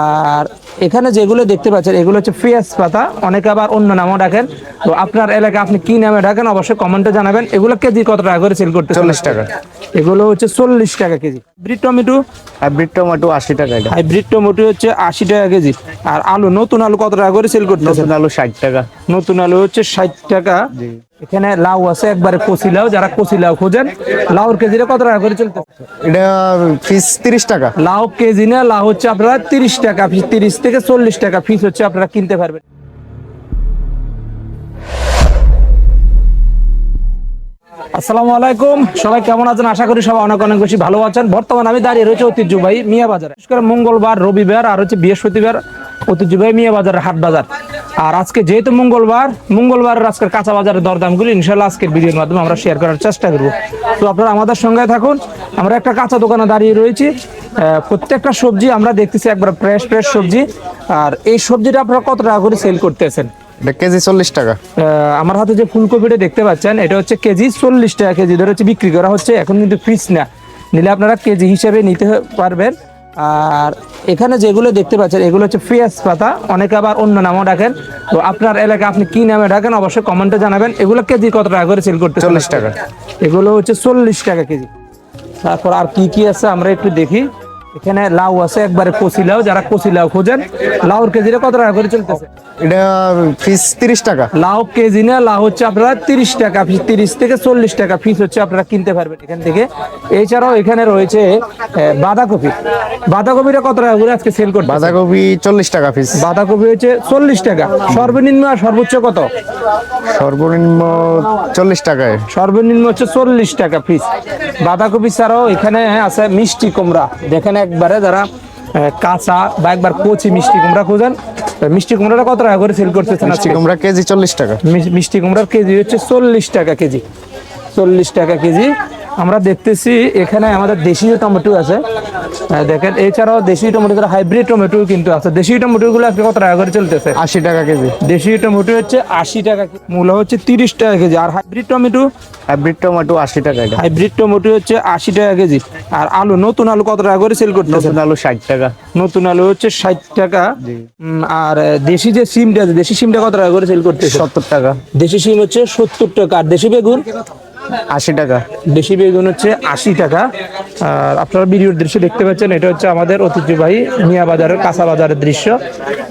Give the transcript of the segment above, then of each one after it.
আর এখানে যেগুলো দেখতে পাচ্ছেন, এগুলো হচ্ছে পেঁয়াজ পাতা। অনেকে আবার অন্য নামও ডাকেন। তো আপনার এলাকায় আপনি কি নামে ডাকেন, অবশ্যই কমেন্টে জানাবেন। এগুলো কেজি কত টাকা করে সেল করতে চল্লিশ টাকা। এগুলো হচ্ছে চল্লিশ টাকা কেজি। ব্রিড টমেটো হাইব্রিড টমেটো আশি টাকা এটা। হাইব্রিড টমেটো হচ্ছে আশি টাকা কেজি। আর আলু নতুন আলু কত টাকা করে সেল করতেছে নতুন আলু ষাট টাকা। নতুন আলু হচ্ছে ষাট টাকা। এখানে লাউ আছে একবারে কচি লাউ যারা কচি লাউ খোঁজেন লাউর কেজিটা কত টাকা করে চলতেছে? এটা পিস তিরিশ টাকা। লাউ কেজি না লাউ হচ্ছে আপনারা তিরিশ টাকা পিস তিরিশ থেকে চল্লিশ টাকা ফিস হচ্ছে আপনারা কিনতে পারবেন। আসসালামু আলাইকুম। সবাই কেমন আছেন? আশা করি সবাই অনেক অনেক বেশি ভালো আছেন। বর্তমানে আমি দাঁড়িয়ে রয়েছে ঐতিহ্যবাহী মিয়া বাজারে। বিশেষ করে মঙ্গলবার, রবিবার আর হচ্ছে বৃহস্পতিবার ঐতিহ্যবাহী মিয়া বাজারের হাট বাজার। আর আজকে যেহেতু মঙ্গলবার মঙ্গলবারের আজকের কাঁচা বাজারের দরদামগুলি ইনশাল্লাহ আজকের ভিডিওর মাধ্যমে আমরা শেয়ার করার চেষ্টা করব। তো আপনারা আমাদের সঙ্গে থাকুন। আমরা একটা কাঁচা দোকানে দাঁড়িয়ে রয়েছি। প্রত্যেকটা সবজি আমরা দেখতেছি একবার ফ্রেশ ফ্রেশ সবজি। আর এই সবজিটা আপনারা কত টাকা করে সেল করতেছেন? এটা কেজি চল্লিশ টাকা। আমার হাতে যে ফুলকপিটা দেখতে পাচ্ছেন এটা হচ্ছে কেজি চল্লিশ টাকা। কেজি ধরে হচ্ছে বিক্রি করা হচ্ছে এখন কিন্তু ফিস না। নিলে আপনারা কেজি হিসেবে নিতে পারবেন। আর এখানে যেগুলো দেখতে পাচ্ছেন এগুলো হচ্ছে পেঁয়াজ পাতা। অনেকে আবার অন্য নামও ডাকেন। তো আপনার এলাকায় আপনি কি নামে ডাকেন অবশ্যই কমেন্টে জানাবেন। এগুলো কেজি কত টাকা করে সেল করতে চল্লিশ টাকা। এগুলো হচ্ছে চল্লিশ টাকা কেজি। তারপর আর কি কি আছে আমরা একটু দেখি। এখানে লাউ আছে একবারে কচি লাউ যারা কচি লাউ খোঁজেন লাউর কেজিটা কত টাকা করে চলতেছে? এটা পিস তিরিশ টাকা। লাউ কেজি না লাউ হচ্ছে আপনারা তিরিশ টাকা পিস তিরিশ থেকে চল্লিশ টাকা ফিস হচ্ছে আপনারা কিনতে পারবেন এখান থেকে। এছাড়াও এখানে রয়েছে বাঁধাকপি। বাঁধাকপিটা কত টাকা করে আজকে সেল করবে বাঁধাকপি চল্লিশ টাকা পিস বাঁধাকপি হচ্ছে চল্লিশ টাকা। সর্বনিম্ন আর সর্বোচ্চ কত? সর্বনিম্ন চল্লিশ টাকায়। সর্বনিম্ন হচ্ছে চল্লিশ টাকা পিস বাঁধাকপি ছাড়াও এখানে আছে মিষ্টি কুমড়া। দেখেন একবারে যারা কাঁচা বা একবার কচি মিষ্টি কুমড়া খোঁজেন মিষ্টি কুমড়াটা কত টাকা করে সেল করতেছেন মিষ্টি কুমড়া কেজি চল্লিশ টাকা। মিষ্টি কুমড়ার কেজি হচ্ছে চল্লিশ টাকা কেজি। চল্লিশ টাকা কেজি আমরা দেখতেছি এখানে আমাদের দেশীয় টমেটো আছে। দেখেন এছাড়াও দেশি টমেটো হাইব্রিড টমেটো কিন্তু আছে। দেশি টমেটো গুলো আজকে কত টাকা করে চলতেছে? আশি টাকা কেজি। দেশি টমেটো হচ্ছে আশি টাকা কেজি, মূলা হচ্ছে তিরিশ টাকা কেজি। আর হাইব্রিড টমেটো? হাইব্রিড টমেটো আশি টাকা হাইব্রিড টমেটো হচ্ছে আশি টাকা কেজি। আর আলু নতুন আলু কত টাকা করে সেল করতেছে? নতুন আলু ষাট টাকা। নতুন আলু হচ্ছে ষাট টাকা। আর দেশি যে সিমটা আছে দেশি সিমটা কত টাকা করে সেল করতেছে? সত্তর টাকা। দেশি সিম হচ্ছে সত্তর টাকা। আর দেশি বেগুন? আশি টাকা। দেশি বেগুন হচ্ছে আশি টাকা। আর আপনারা ভিডিওর দৃশ্য দেখতে পাচ্ছেন, এটা হচ্ছে আমাদের ঐতিহ্যবাহী মিয়া বাজারের কাঁচা বাজারের দৃশ্য।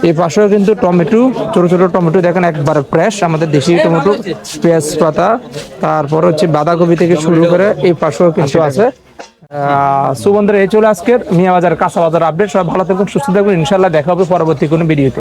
এই পাশেও কিন্তু টমেটো, ছোট ছোট টমেটো, দেখেন একবার ফ্রেশ আমাদের দেশি টমেটো, পেঁয়াজ পাতা, তারপর হচ্ছে বাঁধাকপি থেকে শুরু করে এই পাশেও কিন্তু আছে। সুবন্ধের এই চলে আজকের মিয়া বাজার কাঁচা বাজার আপডেট সব ভালো থাকুন, সুস্থ থাকুন ইনশাল্লাহ দেখা হবে পরবর্তী কোনো ভিডিওতে।